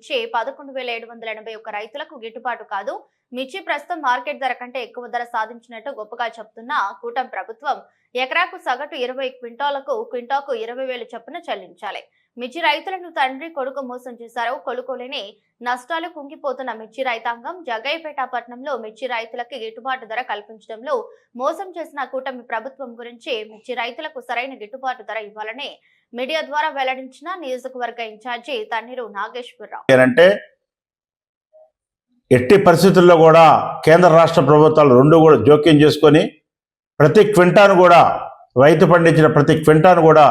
మిర్చి పదకొండు వేల ఏడు వందల ఎనభై ఒక్క రైతులకు గిట్టుబాటు కాదు. మిర్చి ప్రస్తుతం మార్కెట్ ధర కంటే ఎక్కువ ధర సాధించినట్టు గొప్పగా చెప్తున్న కూటమి ప్రభుత్వం ఎకరాకు సగటు ఇరవై క్వింటాలకు క్వింటాకు ఇరవై వేలు చొప్పున చెల్లించాలి. మిర్చి రైతులను తండ్రి కొడుకు మోసం చేశారు కొలుకోలేని నష్టాలు కుంగిపోతున్న మిర్చి రైతాంగం జగయ్యపేట పట్టణంలో మిర్చి రైతులకి గిట్టుబాటు ధర కల్పించడంలో మోసం చేసిన కూటమి ప్రభుత్వం గురించి మిర్చి రైతులకు సరైన గిట్టుబాటు ధర ఇవ్వాలని మీడియా ద్వారా వెల్లడించిన నియోజకవర్గ ఇన్ఛార్జి తన్నీరు నాగేశ్వరరావు. అంటే ఎట్టి పరిస్థితుల్లో కూడా కేంద్ర రాష్ట్ర ప్రభుత్వాలు రెండు కూడా జోక్యం చేసుకొని ప్రతి క్వింటాను కూడా రైతు పండించిన ప్రతి క్వింటాను కూడా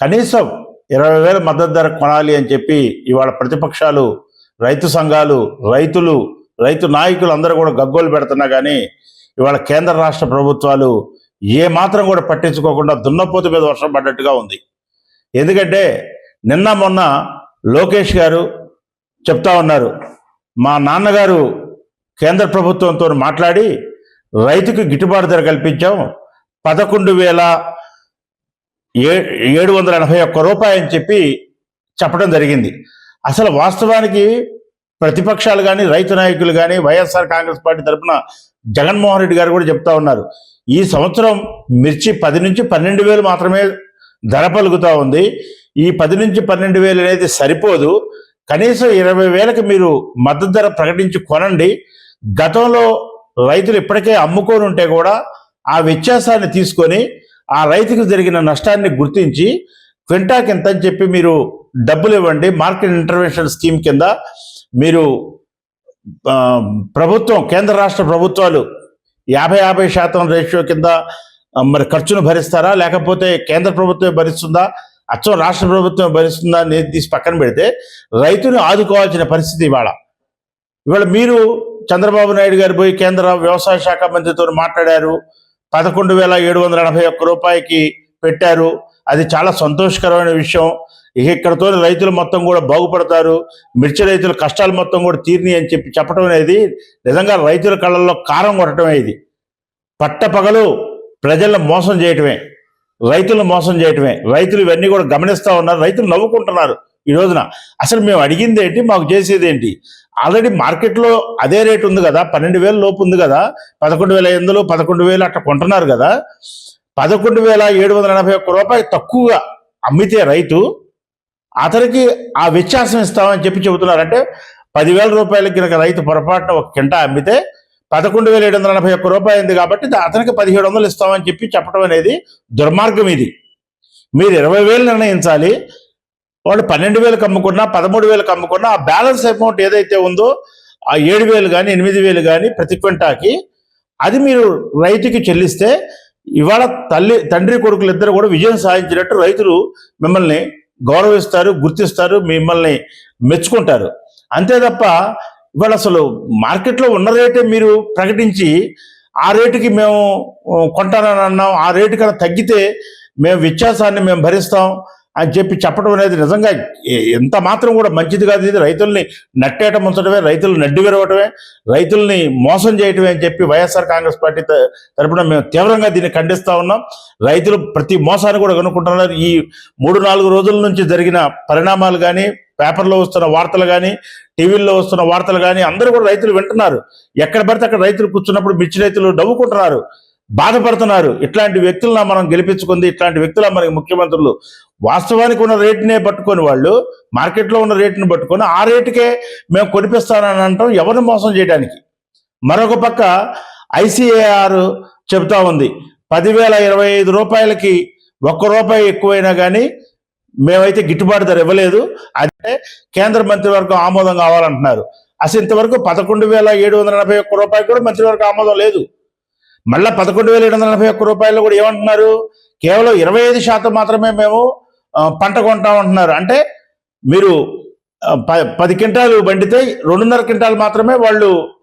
కనీసం ఇరవై వేల మద్దతు ధర కొనాలి అని చెప్పి ఇవాళ ప్రతిపక్షాలు రైతు సంఘాలు రైతులు రైతు నాయకులు అందరూ కూడా గగ్గోలు పెడుతున్నా కానీ ఇవాళ కేంద్ర రాష్ట్ర ప్రభుత్వాలు ఏ మాత్రం కూడా పట్టించుకోకుండా దున్నపోతు మీద వర్షం పడ్డట్టుగా ఉంది. ఎందుకంటే నిన్న మొన్న లోకేష్ గారు చెప్తా ఉన్నారు. మా నాన్నగారు కేంద్ర ప్రభుత్వంతో మాట్లాడి రైతుకు గిట్టుబాటు ధర కల్పించాం. పదకొండు వేల ఏ ఏడు వందల ఎనభై ఒక్క రూపాయి అని చెప్పి చెప్పడం జరిగింది. అసలు వాస్తవానికి ప్రతిపక్షాలు కానీ రైతు నాయకులు కానీ వైఎస్ఆర్ కాంగ్రెస్ పార్టీ తరఫున జగన్మోహన్ రెడ్డి గారు కూడా చెప్తా ఉన్నారు. ఈ సంవత్సరం మిర్చి పది నుంచి పన్నెండు వేలు మాత్రమే ధర పలుకుతూ ఉంది. ఈ పది నుంచి పన్నెండు వేలు అనేది సరిపోదు. కనీసం ఇరవై వేలకు మీరు మద్దతు ధర ప్రకటించి కొనండి. గతంలో రైతులు ఇప్పటికే అమ్ముకొని ఉంటే కూడా ఆ వ్యత్యాసాన్ని తీసుకొని ఆ రైతుకు జరిగిన నష్టాన్ని గుర్తించి క్వింటాకి ఎంత అని చెప్పి మీరు డబ్బులు ఇవ్వండి. మార్కెట్ ఇంటర్వెన్షన్ స్కీమ్ కింద మీరు ప్రభుత్వం కేంద్ర రాష్ట్ర ప్రభుత్వాలు యాభై యాభై శాతం రేషియో కింద మరి ఖర్చును భరిస్తారా? లేకపోతే కేంద్ర ప్రభుత్వమే భరిస్తుందా? అచ్చం రాష్ట్ర ప్రభుత్వం భరిస్తుందా అనేది తీసి పక్కన పెడితే రైతుని ఆదుకోవాల్సిన పరిస్థితి ఇవాళ. ఇవాళ మీరు చంద్రబాబు నాయుడు గారు పోయి కేంద్ర వ్యవసాయ శాఖ మంత్రితో మాట్లాడారు. పదకొండు వేల ఏడు వందల ఎనభై ఒక్క రూపాయికి పెట్టారు. అది చాలా సంతోషకరమైన విషయం. ఇక ఇక్కడతో రైతులు మొత్తం కూడా బాగుపడతారు. మిర్చి రైతుల కష్టాలు మొత్తం కూడా తీరిని అని చెప్పి చెప్పడం అనేది నిజంగా రైతుల కళ్ళల్లో కారం కొట్టడమే ఇది. పట్టపగలు ప్రజలను మోసం చేయటమే రైతులను మోసం చేయటమే. రైతులు ఇవన్నీ కూడా గమనిస్తూ ఉన్నారు రైతులు నవ్వుకుంటున్నారు ఈ రోజున. అసలు మేము అడిగింది ఏంటి మాకు చేసేది ఏంటి? ఆల్రెడీ మార్కెట్లో అదే రేట్ ఉంది కదా పన్నెండు వేల లోపు ఉంది కదా పదకొండు వేల ఎనిమిదిలో పదకొండు వేలు అట్లా కొంటున్నారు కదా. పదకొండు వేల ఏడు వందల ఎనభై ఒక్క రూపాయలు తక్కువగా అమ్మితే రైతు అతనికి ఆ వ్యత్యాసం ఇస్తామని చెప్పి చెబుతున్నారు. అంటే పదివేల రూపాయలకి కనుక రైతు పొరపాటున ఒక కింట అమ్మితే పదకొండు వేల ఏడు వందల ఎనభై ఒక్క రూపాయి ఉంది కాబట్టి అతనికి పదిహేడు వందలు ఇస్తామని చెప్పి చెప్పడం అనేది దుర్మార్గం ఇది. మీరు ఇరవై వేలు నిర్ణయించాలి వాళ్ళు పన్నెండు వేలకు అమ్ముకున్నా పదమూడు వేలకు అమ్ముకున్నా ఆ బ్యాలెన్స్ అమౌంట్ ఏదైతే ఉందో ఆ ఏడు వేలు కానీ ఎనిమిది వేలు కానీ ప్రతి క్వింటాకి అది మీరు రైతుకి చెల్లిస్తే ఇవాళ తల్లి తండ్రి కొడుకులు ఇద్దరు కూడా విజయం సాధించినట్టు రైతులు మిమ్మల్ని గౌరవిస్తారు గుర్తిస్తారు మిమ్మల్ని మెచ్చుకుంటారు. అంతే తప్ప ఇవాళ అసలు మార్కెట్లో ఉన్న రేటే మీరు ప్రకటించి ఆ రేటుకి మేము కొంటానని అన్నాం. ఆ రేటు కన్నా తగ్గితే మేము వ్యత్యాసాన్ని మేము భరిస్తాం అని చెప్పి చెప్పడం అనేది నిజంగా ఎంత మాత్రం కూడా మంచిది కాదు. ఇది రైతుల్ని నట్టేట ముంచడమే రైతులు నడ్డి విరవటమే రైతుల్ని మోసం చేయటమే అని చెప్పి వైఎస్ఆర్ కాంగ్రెస్ పార్టీ తరపున మేము తీవ్రంగా దీన్ని ఖండిస్తూ ఉన్నాం. రైతులు ప్రతి మోసాన్ని కూడా కనుక్కుంటున్నారు ఈ మూడు నాలుగు రోజుల నుంచి జరిగిన పరిణామాలు కానీ పేపర్లో వస్తున్న వార్తలు కానీ టీవీల్లో వస్తున్న వార్తలు కానీ అందరూ కూడా రైతులు వింటున్నారు. ఎక్కడ పడితే అక్కడ రైతులు కూర్చున్నప్పుడు మిర్చి రైతులు నవ్వుకుంటున్నారు బాధపడుతున్నారు. ఇట్లాంటి వ్యక్తులను మనం గెలిపించుకుంది ఇట్లాంటి వ్యక్తుల మనకి ముఖ్యమంత్రులు. వాస్తవానికి ఉన్న రేటునే పట్టుకొని వాళ్ళు మార్కెట్లో ఉన్న రేటుని పట్టుకొని ఆ రేటుకే మేము కొనిపిస్తానని అంటాం ఎవరిని మోసం చేయడానికి? మరొక పక్క ఐసీఏఆర్ చెబుతా ఉంది. పదివేల ఇరవై ఐదు రూపాయలకి ఒక్క రూపాయి ఎక్కువైనా కానీ మేమైతే గిట్టుబాటు ధర ఇవ్వలేదు. అంటే కేంద్ర మంత్రివర్గం ఆమోదం కావాలంటున్నారు. అసలు ఇంతవరకు పదకొండు వేల ఏడు వందల ఎనభై ఒక్క రూపాయలు కూడా మంత్రివర్గం ఆమోదం లేదు. మళ్ళా పదకొండు వేల ఏడు వందల ఎనభై ఒక్క రూపాయలు కూడా ఏమంటున్నారు? కేవలం ఇరవై ఐదు శాతం మాత్రమే మేము పంట పంట కొంటామంటున్నారు అంటే మీరు ప- పది క్వింటాలు పండితే రెండున్నర క్వింటాలు మాత్రమే వాళ్ళు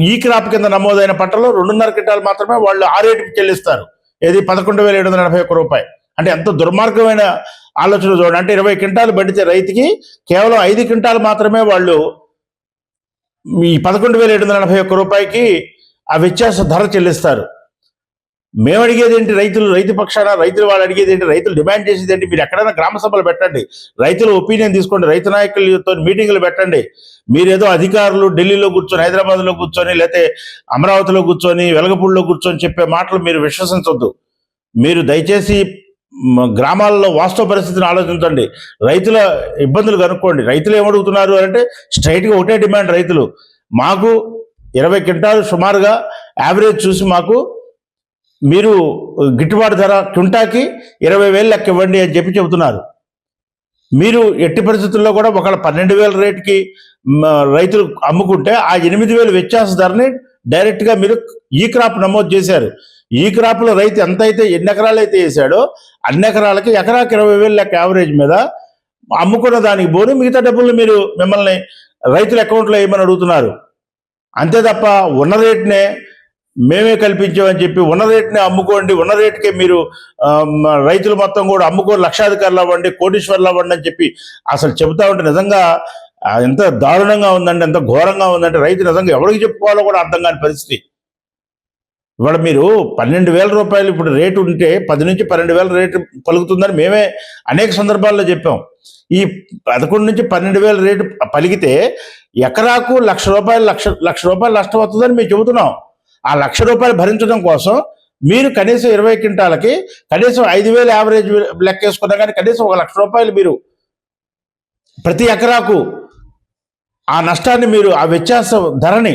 ఈ క్రాప్ కింద నమోదైన పంటలో రెండున్నర క్వింటాలు మాత్రమే వాళ్ళు ఆ రేటుకి చెల్లిస్తారు. ఏది పదకొండు వేల ఏడు వందల ఎనభై ఒక్క రూపాయి. అంటే ఎంత దుర్మార్గమైన ఆలోచన చూడండి. అంటే ఇరవై క్వింటాలు పండితే రైతుకి కేవలం ఐదు క్వింటాలు మాత్రమే వాళ్ళు ఈ పదకొండు వేల ఏడు వందల ఎనభై ఒక్క రూపాయికి ఆ వ్యత్యాస ధర చెల్లిస్తారు. మేము అడిగేది ఏంటి? రైతులు రైతు పక్షాన రైతులు వాళ్ళు అడిగేది ఏంటి? రైతులు డిమాండ్ చేసేది ఏంటి? మీరు ఎక్కడైనా గ్రామ సభలు పెట్టండి. రైతుల ఒపీనియన్ తీసుకోండి. రైతు నాయకులతో మీటింగులు పెట్టండి. మీరేదో అధికారులు ఢిల్లీలో కూర్చొని హైదరాబాద్లో కూర్చొని లేకపోతే అమరావతిలో కూర్చొని వెలగపూడిలో కూర్చొని చెప్పే మాటలు మీరు విశ్వసించొద్దు. మీరు దయచేసి గ్రామాల్లో వాస్తవ పరిస్థితిని ఆలోచించండి. రైతుల ఇబ్బందులు కనుక్కోండి. రైతులు ఏమడుగుతున్నారు అంటే స్ట్రైట్గా ఒకటే డిమాండ్ రైతులు. మాకు ఇరవై క్వింటాలు సుమారుగా యావరేజ్ చూసి మాకు మీరు గిట్టుబాటు ధర క్వింటాకి ఇరవై వేలు లెక్క ఇవ్వండి అని చెప్పి చెబుతున్నారు. మీరు ఎట్టి పరిస్థితుల్లో కూడా ఒకళ్ళ పన్నెండు వేల రేటుకి రైతులు అమ్ముకుంటే ఆ ఎనిమిది వేలు వ్యత్యాస ధరని డైరెక్ట్గా మీరు ఈ క్రాప్ నమోదు చేశారు. ఈ క్రాప్లో రైతు ఎంత అయితే ఎన్ని ఎకరాలు అయితే వేసాడో అన్ని ఎకరాలకి ఎకరాకి ఇరవై వేలు లెక్క యావరేజ్ మీద అమ్ముకున్న దానికి పోను మిగతా డబ్బులు మీరు మిమ్మల్ని రైతుల అకౌంట్లో వేయమని అడుగుతున్నారు? అంతే తప్ప ఉన్న రేట్నే మేమే కల్పించామని చెప్పి ఉన్న రేట్ని అమ్ముకోండి. ఉన్న రేటుకే మీరు రైతులు మొత్తం కూడా అమ్ముకో లక్షాధికారులు అవ్వండి కోటీశ్వర్లు అవ్వండి అని చెప్పి అసలు చెబుతా ఉంటే నిజంగా ఎంత దారుణంగా ఉందండి ఎంత ఘోరంగా ఉందంటే రైతు నిజంగా ఎవరికి చెప్పుకోవాలో కూడా అర్థం కాని పరిస్థితి. ఇవాళ మీరు పన్నెండు వేల రూపాయలు ఇప్పుడు రేటు ఉంటే పది నుంచి పన్నెండు వేల రేటు పలుకుతుందని మేమే అనేక సందర్భాల్లో చెప్పాం. ఈ పదకొండు నుంచి పన్నెండు వేల రేటు పలికితే ఎకరాకు లక్ష రూపాయలు లక్ష లక్ష రూపాయలు నష్టం వస్తుందని మేము చెబుతున్నాం. ఆ లక్ష రూపాయలు భరించడం కోసం మీరు కనీసం ఇరవై క్వింటాలకి కనీసం ఐదు వేలు యావరేజ్ లెక్క వేసుకున్నా కానీ కనీసం ఒక లక్ష రూపాయలు మీరు ప్రతి ఎకరాకు ఆ నష్టాన్ని మీరు ఆ వ్యత్యాస ధరని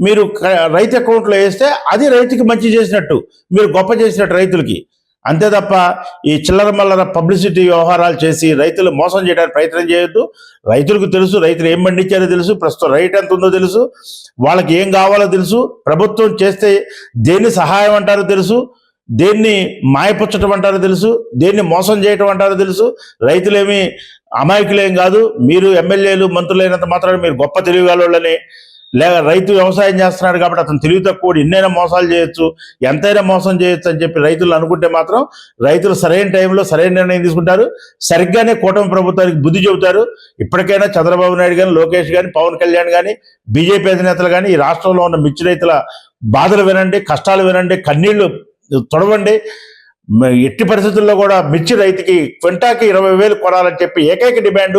మీరు రైతు అకౌంట్లో వేస్తే అది రైతుకి మంచి చేసినట్టు. మీరు గొప్ప చేసినట్టు రైతులకి. అంతే తప్ప ఈ చిల్లర మల్లర పబ్లిసిటీ వ్యవహారాలు చేసి రైతులు మోసం చేయడానికి ప్రయత్నం చేయొద్దు. రైతులకు తెలుసు రైతులు ఏం పండించారో తెలుసు ప్రస్తుతం రైట్ ఎంత ఉందో తెలుసు. వాళ్ళకి ఏం కావాలో తెలుసు. ప్రభుత్వం చేస్తే దేన్ని సహాయం అంటారో తెలుసు. దేన్ని మాయపుచ్చటం అంటారో తెలుసు. దేన్ని మోసం చేయటం అంటారో తెలుసు. రైతులేమి అమాయకులేం కాదు. మీరు ఎమ్మెల్యేలు మంత్రులైనంత మాత్రాన మీరు గొప్ప తెలివిగలవాళ్ళని లేక రైతు వ్యవసాయం చేస్తున్నాడు కాబట్టి అతను తెలివి తక్కువ ఎన్నైనా మోసాలు చేయొచ్చు ఎంతైనా మోసం చేయొచ్చు అని చెప్పి రైతులు అనుకుంటే మాత్రం రైతులు సరైన టైంలో సరైన నిర్ణయం తీసుకుంటారు. సరిగ్గానే కూటమి ప్రభుత్వానికి బుద్ధి చెబుతారు. ఇప్పటికైనా చంద్రబాబు నాయుడు కానీ లోకేష్ కానీ పవన్ కళ్యాణ్ కానీ బీజేపీ అధినేతలు కానీ ఈ రాష్ట్రంలో ఉన్న మిర్చి రైతుల బాధలు వినండి కష్టాలు వినండి కన్నీళ్ళు తొడవండి. ఎట్టి పరిస్థితుల్లో కూడా మిర్చి రైతుకి క్వింటాకి ఇరవై వేలు కొనాలని చెప్పి ఏకైక డిమాండ్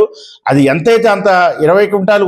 అది ఎంతైతే అంత ఇరవై క్వింటాలు